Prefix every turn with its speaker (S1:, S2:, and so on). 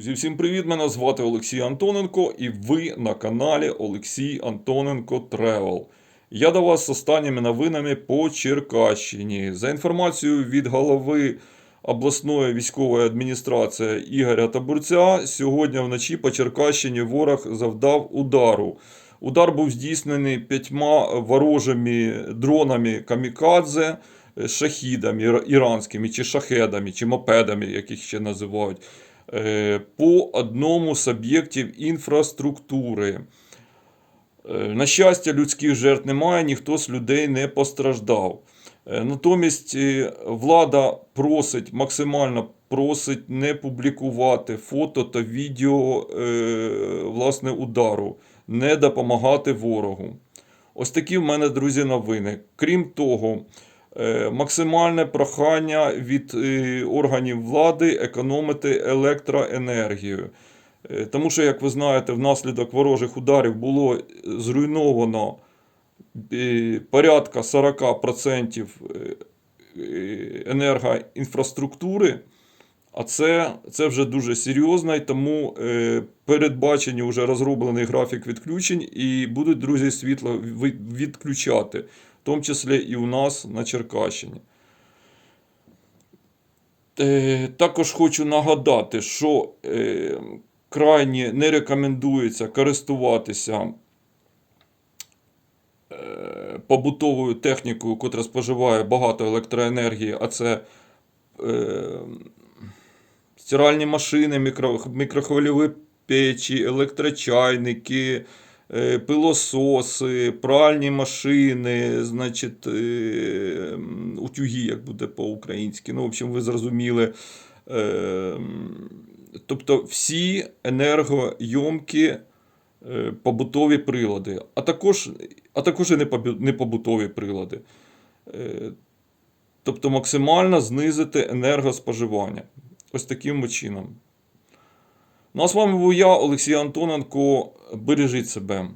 S1: Друзі, всім привіт! Мене звати Олексій Антоненко, і ви на каналі Олексій Антоненко Тревел. Я до вас з останніми новинами по Черкащині. За інформацією від голови обласної військової адміністрації Ігоря Табурця, сьогодні вночі по Черкащині ворог завдав удару. Удар був здійснений п'ятьма ворожими дронами камікадзе, шахідами іранськими, чи шахедами, чи мопедами, як їх ще називають по одному з об'єктів інфраструктури. Е, На щастя, людських жертв немає, ніхто з людей не постраждав. Е, Натомість е, влада просить, максимально просить не публікувати фото та відео е, власне удару, не допомагати ворогу. Ось такі в мене, друзі, новини. Крім того, е, максимальне прохання від е, органів влади економити електроенергію. Е, Тому що, як ви знаєте, внаслідок ворожих ударів було е, зруйновано е, порядка 40% е, е, енергоінфраструктури. А це, це вже дуже серйозно, і тому е, передбачені вже розроблений графік відключень, і будуть друзі світло відключати, в тому числі і у нас на Черкащині. Е, також хочу нагадати, що е, крайні не рекомендується користуватися е, побутовою технікою, котра споживає багато електроенергії, а це стиральні машини, мікро, мікрохвильові печі, електрочайники, пилососи, пральні машини, значить, е, утюги, як буде по-українськи. Ну, в общем, ви зрозуміли. Е, Тобто всі енергойомкі е, побутові прилади, а також, а також і непобу- непобутові прилади. Е, Тобто максимально знизити енергоспоживання. Ось таким чином. Ну а з вами був я, Олексій Антоненко. Бережіть себе.